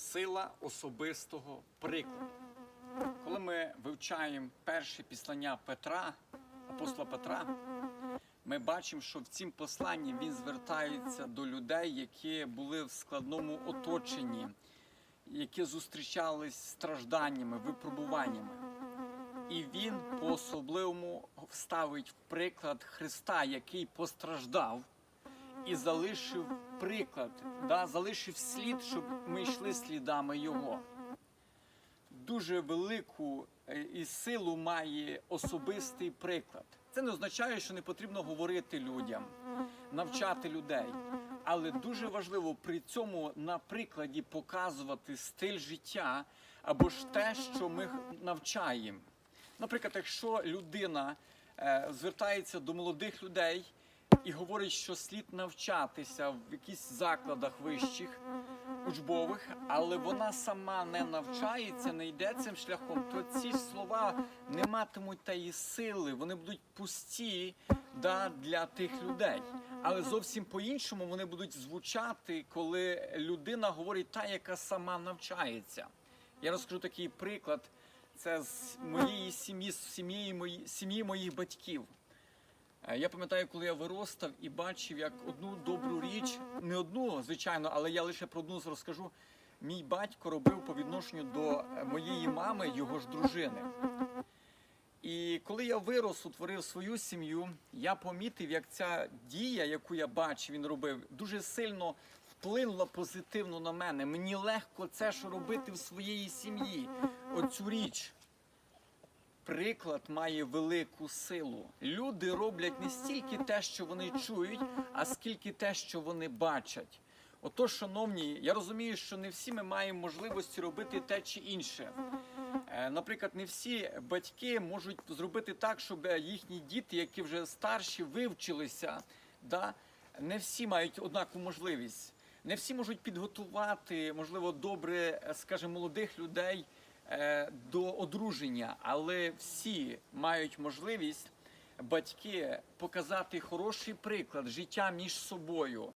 Сила особистого прикладу. Коли ми вивчаємо перше післання Петра, апостола Петра, ми бачимо, що в цім посланні він звертається до людей, які були в складному оточенні, які зустрічались стражданнями, випробуваннями. І він по-особливому ставить в приклад Христа, який постраждав і залишив приклад, да, залишив слід, щоб ми йшли слідами Його. Дуже велику е, і силу має особистий приклад. Це не означає, що не потрібно говорити людям, навчати людей. Але дуже важливо при цьому на прикладі показувати стиль життя або ж те, що ми навчаємо. Наприклад, якщо людина е, звертається до молодих людей і говорить, що слід навчатися в якихось закладах вищих, учбових, але вона сама не навчається, не йде цим шляхом, то ці слова не матимуть тієї сили, вони будуть пусті да, для тих людей. Але зовсім по-іншому вони будуть звучати, коли людина говорить та, яка сама навчається. Я розкажу такий приклад. Це з моєї сім'ї, з сім'ї сім'ї моїх батьків. Е, Я пам'ятаю, коли я виростав і бачив, як одну добру річ, не одну, звичайно, але я лише про одну розкажу. Мій батько робив по відношенню до е, моєї мами, його ж дружини. І коли я вирос, утворив свою сім'ю, я помітив, як ця дія, яку я бачив, він робив, дуже сильно вплинула позитивно на мене. Мені легко це що робити в своїй сім'ї. Оцю річ. Приклад має велику силу. Люди роблять не стільки те, що вони чують, а скільки те, що вони бачать. Отож, шановні, я розумію, що не всі ми маємо можливості робити те чи інше. Е, Наприклад, не всі батьки можуть зробити так, щоб їхні діти, які вже старші, вивчилися. Да? Не всі мають однаку можливість. Не всі можуть підготувати, можливо, добре, скажімо, молодих людей до одруження, але всі мають можливість батьки показати хороший приклад життя між собою,